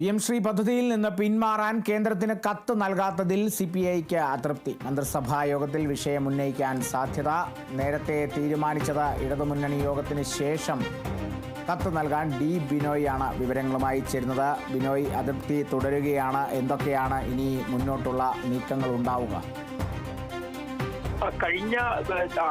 M Shri പദ്ധതിയിൽ നിന്ന് പിന്മാറാൻ കേന്ദ്രത്തിന് കത്ത് നൽകാത്തതിൽ സി പി ഐക്ക് അതൃപ്തി. മന്ത്രിസഭാ യോഗത്തിൽ വിഷയം ഉന്നയിക്കാൻ സാധ്യത. നേരത്തെ തീരുമാനിച്ചത് ഇടതുമുന്നണി യോഗത്തിന് ശേഷം കത്ത് നൽകാൻ ഡി ബിനോയ് ആണ് വിവരങ്ങളുമായി ചേരുന്നത്. ബിനോയ് അതൃപ്തി തുടരുകയാണ്. എന്തൊക്കെയാണ് ഇനി മുന്നോട്ടുള്ള നീക്കങ്ങൾ ഉണ്ടാവുക? കഴിഞ്ഞ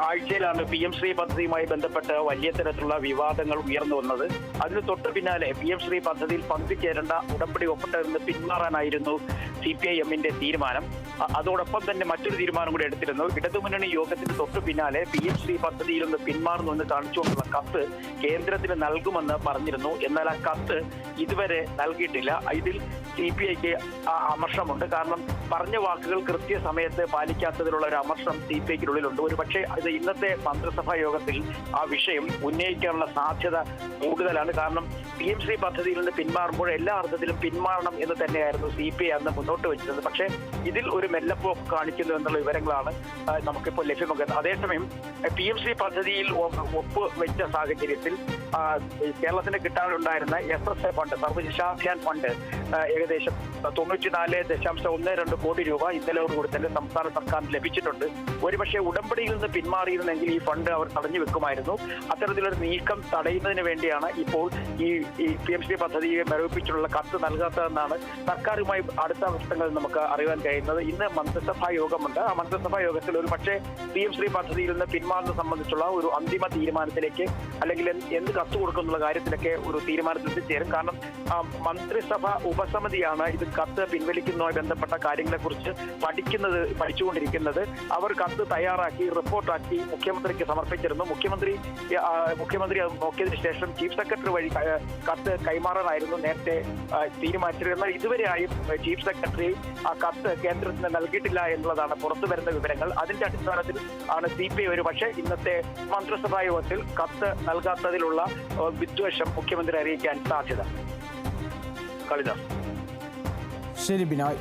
ആഴ്ചയിലാണ് പി എം ശ്രീ പദ്ധതിയുമായി ബന്ധപ്പെട്ട് വലിയ തരത്തിലുള്ള വിവാദങ്ങൾ ഉയർന്നു വന്നത്. അതിന് തൊട്ട് പിന്നാലെ പി എം ശ്രീ പദ്ധതിയിൽ പങ്കുചേരേണ്ട ഉടമ്പടി ഒപ്പിട്ടതിൽ നിന്ന് പിന്മാറാനായിരുന്നു സി പി ഐ എമ്മിന്റെ തീരുമാനം. അതോടൊപ്പം തന്നെ മറ്റൊരു തീരുമാനം കൂടി എടുത്തിരുന്നു. ഇടതുമുന്നണി യോഗത്തിന് തൊട്ടു പിന്നാലെ പി എം ശ്രീ പദ്ധതിയിൽ നിന്ന് പിന്മാറുന്നുവെന്ന് കാണിച്ചുകൊണ്ടുള്ള കത്ത് കേന്ദ്രത്തിന് നൽകുമെന്ന് പറഞ്ഞിരുന്നു. എന്നാൽ ആ കത്ത് ഇതുവരെ നൽകിയിട്ടില്ല. ഇതിൽ സി പി ഐക്ക് അമർഷമുണ്ട്. കാരണം പറഞ്ഞ വാക്കുകൾ കൃത്യസമയത്ത് പാലിക്കാത്തതിലുള്ള ഒരു അമർഷം സി ഐക്കുള്ളിലുണ്ട് ഒരു പക്ഷേ അത് ഇന്നത്തെ മന്ത്രിസഭാ യോഗത്തിൽ ആ വിഷയം ഉന്നയിക്കാനുള്ള സാധ്യത കൂടുതലാണ്. കാരണം പി എം ശ്രീ പദ്ധതിയിൽ നിന്ന് പിന്മാറുമ്പോൾ എല്ലാ അർത്ഥത്തിലും പിന്മാറണം എന്ന് തന്നെയായിരുന്നു സി പി ഐ അന്ന് മുന്നോട്ട് വെച്ചിരുന്നത്. പക്ഷേ ഇതിൽ ഒരു മെല്ലപ്പോക്ക് കാണിക്കുന്നു എന്നുള്ള വിവരങ്ങളാണ് നമുക്കിപ്പോൾ ലഭ്യമാക്കുന്നത് അതേസമയം പി എം ശ്രീ പദ്ധതിയിൽ ഒപ്പ് വെച്ച സാഹചര്യത്തിൽ കേരളത്തിന് കിട്ടാനുണ്ടായിരുന്ന S S A fund Sarva Shiksha Abhiyan fund ഏകദേശം തൊണ്ണൂറ്റിനാല് ദശാംശം ഒന്ന് രണ്ട് കോടി രൂപ ഇന്നലെ കൂടി തന്നെ സംസ്ഥാന സർക്കാർ ലഭിച്ചിട്ടുണ്ട്. ഒരുപക്ഷെ ഉടമ്പടിയിൽ നിന്ന് പിന്മാറിയിരുന്നെങ്കിൽ ഈ ഫണ്ട് അവർ തടഞ്ഞു വെക്കുമായിരുന്നു. അത്തരത്തിലൊരു നീക്കം തടയുന്നതിന് വേണ്ടിയാണ് ഇപ്പോൾ ഈ പി എം സി പദ്ധതിയെ മരവിപ്പിച്ചുള്ള കത്ത് നൽകാത്തതെന്നാണ് സർക്കാരുമായി അടുത്ത വൃത്തങ്ങളിൽ നമുക്ക് അറിയാൻ കഴിയുന്നത്. ഇന്ന് മന്ത്രിസഭാ യോഗമുണ്ട്. ആ മന്ത്രിസഭാ യോഗത്തിൽ ഒരു പക്ഷേ പി എം ശ്രീ പദ്ധതിയിൽ നിന്ന് പിന്മാറുന്നത് സംബന്ധിച്ചുള്ള ഒരു അന്തിമ തീരുമാനത്തിലേക്ക് അല്ലെങ്കിൽ എന്ത് കത്ത് കൊടുക്കുന്നുള്ള കാര്യത്തിലൊക്കെ ഒരു തീരുമാനത്തിൽ എത്തിച്ചേരും കാരണം മന്ത്രിസഭ ഉപസമിതിയാണ് ഇത് കത്ത് പിൻവലിക്കുന്നതുമായി ബന്ധപ്പെട്ട കാര്യങ്ങളെക്കുറിച്ച് പഠിക്കുന്നത് പഠിച്ചുകൊണ്ടിരിക്കുന്നത്. അവർ കത്ത് തയ്യാറാക്കി റിപ്പോർട്ടാക്കി മുഖ്യമന്ത്രിക്ക് സമർപ്പിച്ചിരുന്നു. മുഖ്യമന്ത്രി മുഖ്യമന്ത്രി അത് നോക്കിയതിനു ശേഷം ചീഫ് സെക്രട്ടറി വഴി കത്ത് കൈമാറാനായിരുന്നു നേരത്തെ തീരുമാനിച്ചിരുന്നത് ഇതുവരെയായും ചീഫ് സെക്രട്ടറി ആ കത്ത് കേന്ദ്രത്തിന് നൽകിയിട്ടില്ല എന്നുള്ളതാണ് പുറത്തു വരുന്ന വിവരങ്ങൾ. അതിന്റെ അടിസ്ഥാനത്തിൽ ആണ് സി പി ഐ ഒരു പക്ഷേ ഇന്നത്തെ മന്ത്രിസഭാ യോഗത്തിൽ കത്ത് നൽകാത്തതിലുള്ള വിദ്വേഷം മുഖ്യമന്ത്രി അറിയിക്കാൻ സാധ്യത. കളിദാസ്. ശരി ബിനോയ്.